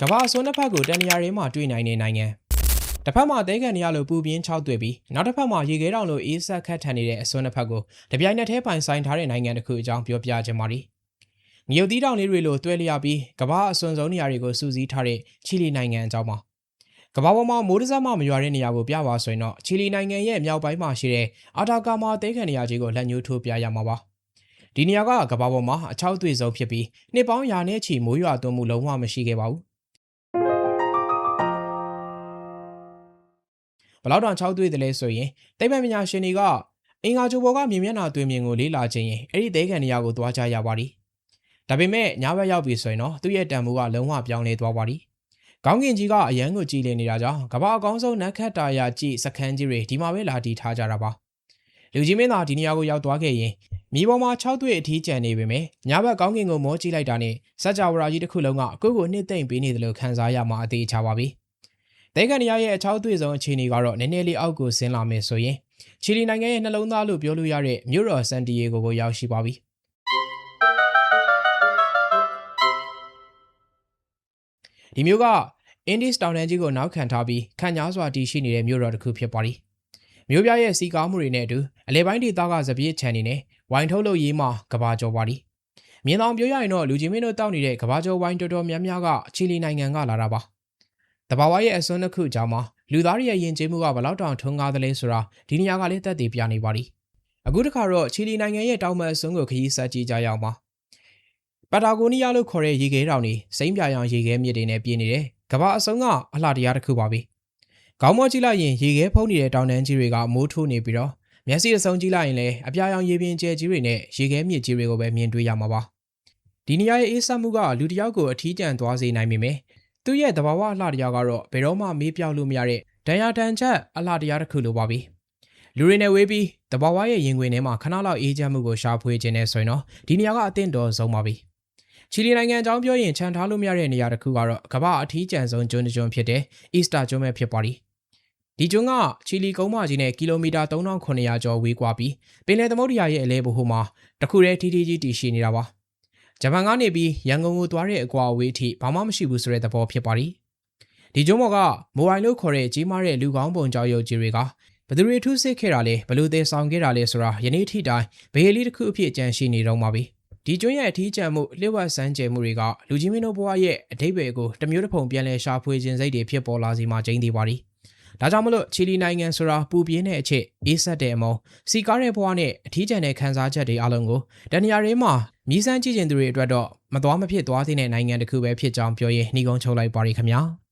ကမ္ဘာအစွန်းတစ်ဖက်ကိုတန်နေရာရင်းမှာတွေ့နိုင်တဲ့နိုင်ငံတစ်ဖက်မှာတဲကန်နေရလို့ပူပြင်းခြောက်သွေ့ပြီးနောက်တစ်ဖက်မှာရေခဲတောင်လိုအေးဆက်ခတ်ထန်နေတဲ့အစွန်းတစ်ဖက်ကိုတပြိုင်နက်တည်းပိုင်ဆိုင်ထားတဲ့နိုင်ငံတစ်ခုအကြောင်းပြောပြခြင်းပါဒီငရုတ်သီးတောင်လေးတွေလိုတွဲလျက်ပြီးကမ္ဘာအစွန်းဆုံးနေရာတွေကိုစူးစီးထားတဲ့ချီလီနိုင်ငံအကြောင်းပါကမ္ဘာပေါ်မှာမိုးတစမှမရွာတဲ့နေရာကိုပြပါဆိုရင်တော့ချီလီနိုင်ငံရဲ့မြောက်ပိုင်းမှာရှိတဲ့အာတာကာမာတဲကန်နေရာကြီးကိုလက်ညှိုးထိုးပြရမှာပါဒီနေရာကကမ္ဘာပေါ်မှာအချောက်သွေ့ဆုံးဖြစ်ပြီးနှစ်ပေါင်းရာနဲ့ချီမိုးရွာသွန်းမှုလုံးဝမရှိခဲ့ပါဘူး ဘယ်လောက်တောင်6တွေ့တယ်လဲဆိုရင်တိတ်ပံပညာရှင်တွေကအင်္ဂါချိုဘောကမြင်မျက်နှာတွေ့မြင်ကိုလေ့လာခြင်းရင်အဲ့ဒီသေးခံနေရာကိုသွားကြရပါသည်ဒါပေမဲ့ညဘက်ရောက်ပြီဆိုရင်တော့သူ့ရဲ့တန်ဖိုးကလုံးဝပြောင်းလဲသွားပါသည်ကောင်းကင်ကြီးကအရန်ကိုကြည်လင်နေတာကြောင့်ကမ္ဘာအကောင်းဆုံးနက်ခတ်တာယာကြည့်စခန်းကြီးတွေဒီမှာပဲလာတည်ထားကြတာပါလူကြီးမင်းသားဒီနေရာကိုရောက်သွားခဲ့ရင်မြေပေါ်မှာ6တွေ့အထီးကျန်နေပေမဲ့ညဘက်ကောင်းကင်ကိုမောကြည့်လိုက်တာနဲ့စัจ java ကြီးတစ်ခုလုံးကအခုကိုနှစ်သိမ့်ပေးနေတယ်လို့ခံစားရမှာအသေးချပါပြီ တဲကန်နီယာရဲ့အချောက်သွေးဆုံးအခြေအနေကတော့နည်းနည်းလေးအောက်ကိုဆင်းလာမယ်ဆိုရင်ချီလီနိုင်ငံရဲ့နှလုံးသားလို့ပြောလို့ရတဲ့မြို့တော်ဆန်တီယေဂိုကိုရောက်ရှိပါပြီဒီမြို့ကအင်ဒီစ်တောင်တန်းကြီးကိုနောက်ခံထားပြီးခန့်ညားစွာတည်ရှိနေတဲ့မြို့တော်တစ်ခုဖြစ်ပါသည်မြို့ပြရဲ့စီကားမှုတွေနဲ့အတူအလဲပိုင်းဒေသကစပြည့်ချန်နေနဲ့ဝိုင်ထုတ်လို့ရေးမှာကဘာကျော်ပါသည်မြင်းတော်ပြောရရင်တော့လူချင်းမင်းတို့တောက်နေတဲ့ကဘာကျော်ဝိုင်တော်တော်များများကချီလီနိုင်ငံကလာတာပါ တဘာဝရဲ့အစွန်းတစ်ခုကြောင့်မှလူသားတွေရဲ့ယဉ်ကျေးမှုကဘလောက်တောင်ထွန်းကားသလဲဆိုတာဒီနေရာကလည်းသက်သေပြနေပါသည်အခုတစ်ခါတော့ချီလီနိုင်ငံရဲ့တောင်မအစွန်းကိုခရီးဆက်ကြည့်ကြရအောင်ပါပတာဂိုနီးယားလို့ခေါ်တဲ့ရေခဲတောင်တွေစိမ့်ပြရောင်ရေခဲမြစ်တွေနဲ့ပြည့်နေတယ်ကမ္ဘာအစွန်းကအလှတရားတစ်ခုပါပဲခေါင်းမောကြည့်လိုက်ရင်ရေခဲဖုံးနေတဲ့တောင်တန်းကြီးတွေကမိုးထိုးနေပြီးတော့မျက်စိအစုံကြည့်လိုက်ရင်လည်းအပြာရောင်ရေပြင်ကျဲကြီးတွေနဲ့ရေခဲမြစ်ကြီးတွေကိုပဲမြင်တွေ့ရမှာပါဒီနေရာရဲ့အေးဆက်မှုကလူတစ်ယောက်ကိုအထီးကျန်သွားစေနိုင်ပေမဲ့ သူ့ရဲ့သဘာဝအလှတရားကတော့ဘယ်တော့မှမေးပြောက်လို့မရတဲ့ဒဏ်ရာတန်ချက်အလှတရားတစ်ခုလိုပါပဲလူတွေနဲ့ဝေးပြီးသဘာဝရဲ့ရင်ခွင်ထဲမှာခဏလောက်အေးချမ်းမှုကိုရှာဖွေခြင်းနဲ့ဆိုရင်တော့ဒီနေရာကအသင့်တော်ဆုံးပါပဲချီလီနိုင်ငံအကြောင်းပြောရင်ခြံထားလို့မရတဲ့နေရာတစ်ခုကတော့ကမ္ဘာအထီးကျန်ဆုံးကျွန်းတစ်ကျွန်းဖြစ်တဲ့အီစတာကျွန်းပဲဖြစ်ပါသည်ဒီကျွန်းကချီလီကုန်းမကြီးနဲ့ကီလိုမီတာ3900ကျော်ဝေးကွာပြီးပင်လယ်သမုဒ္ဒရာရဲ့အလဲဘိုဟိုမှာတစ်ခုတည်းထီးထီးကြီးတည်ရှိနေတာပါ ဂျပန်ကနေပြီးရန်ကုန်ကိုသွားတဲ့အကွာအဝေးအထိဘာမှမရှိဘူးဆိုတဲ့သဘောဖြစ်ပါသည်ဒီကျုံးမော်ကမိုဘိုင်လို့ခေါ်တဲ့ကြီးမားတဲ့လူကောင်းပုံကြောက်ရုပ်ကြီးတွေကဘယ်သူတွေထုစစ်ခဲ့တာလဲဘယ်လိုသေးဆောင်ခဲ့တာလဲဆိုတာယနေ့ထိတိုင်ဘေးလေးတစ်ခုအဖြစ်ကြံရှိနေတော့မှာပဲဒီကျွန်းရဲ့အထီးကျန်မှုလျှို့ဝှက်စမ်းကြဲမှုတွေကလူကြီးမင်းတို့ဘဝရဲ့အတိတ်ပဲကိုတစ်မျိုးတစ်ဖုံပြန်လဲရှာဖွေခြင်းစိတ်တွေဖြစ်ပေါ်လာစီမှာကျင်းသေးပါသည်ဒါကြောင့်မလို့ချီလီနိုင်ငံဆိုတာပူပြင်းတဲ့အချက်အေးဆက်တဲ့အမောစီကားတဲ့ဘဝနဲ့အထီးကျန်တဲ့ခန်းစားချက်တွေအလုံးကိုတန်ရာရင်းမှာ မြည်စမ်းကြည့်ခြင်းသူတွေအတွက်တော့မသွားမဖြစ်သွားသင့်တဲ့နိုင်ငံတစ်ခုပဲဖြစ်ကြောင်းပြောရင်နှီးကုန်းချုပ်လိုက်ပါရခင်ဗျာ။